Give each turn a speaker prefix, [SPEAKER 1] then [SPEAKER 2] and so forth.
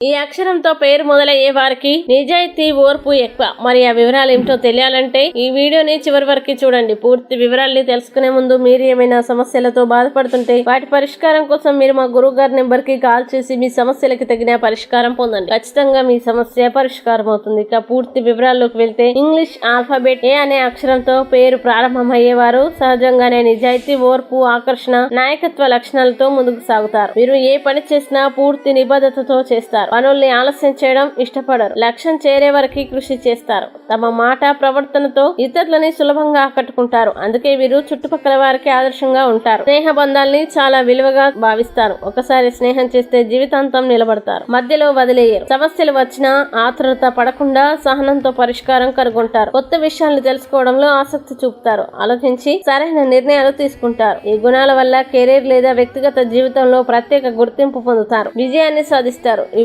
[SPEAKER 1] ఈ అక్షరంతో పేరు మొదలయ్యే వారికి నిజాయితీ ఓర్పు ఎక్కువ. మరి ఆ వివరాలు ఏమిటో తెలియాలంటే ఈ వీడియోని చివరి వరకు చూడండి. పూర్తి వివరాల్ని తెలుసుకునే ముందు మీరు ఏమైనా సమస్యలతో బాధపడుతుంటే వాటి పరిష్కారం కోసం మీరు మా గురువు గారి నెంబర్కి కాల్ చేసి మీ సమస్యలకి తగిన పరిష్కారం పొందండి. ఖచ్చితంగా మీ సమస్య పరిష్కారం అవుతుంది ఇక పూర్తి వివరాల్లోకి వెళ్తే ఇంగ్లీష్ ఆల్ఫాబెట్ ఏ అనే అక్షరంతో పేరు ప్రారంభమయ్యేవారు సహజంగానే నిజాయితీ ఓర్పు ఆకర్షణ నాయకత్వ లక్షణాలతో ముందుకు సాగుతారు. మీరు ఏ పని చేసినా పూర్తి నిబద్ధతతో చేస్తారు. పనుల్ని ఆలస్యం చేయడం ఇష్టపడరు. లక్ష్యం చేరే వరకు కృషి చేస్తారు. తమ మాట ప్రవర్తనతో ఇతరులని సులభంగా ఆకట్టుకుంటారు. అందుకే వీరు చుట్టుపక్కల వారికి ఆదర్శంగా ఉంటారు. స్నేహ బంధాల్ని చాలా విలువగా భావిస్తారు. ఒకసారి స్నేహం చేస్తే జీవితాంతం నిలబడతారు. మధ్యలో వదిలేయరు. సమస్యలు వచ్చినా ఆతురత పడకుండా సహనంతో పరిష్కారం కనుగొంటారు. కొత్త విషయాలను తెలుసుకోవడంలో ఆసక్తి చూపుతారు. ఆలోచించి సరైన నిర్ణయాలు తీసుకుంటారు. ఈ గుణాల వల్ల కెరీర్ లేదా వ్యక్తిగత జీవితంలో ప్రత్యేక గుర్తింపు పొందుతారు. విజయాన్ని సాధిస్తారు. ఈ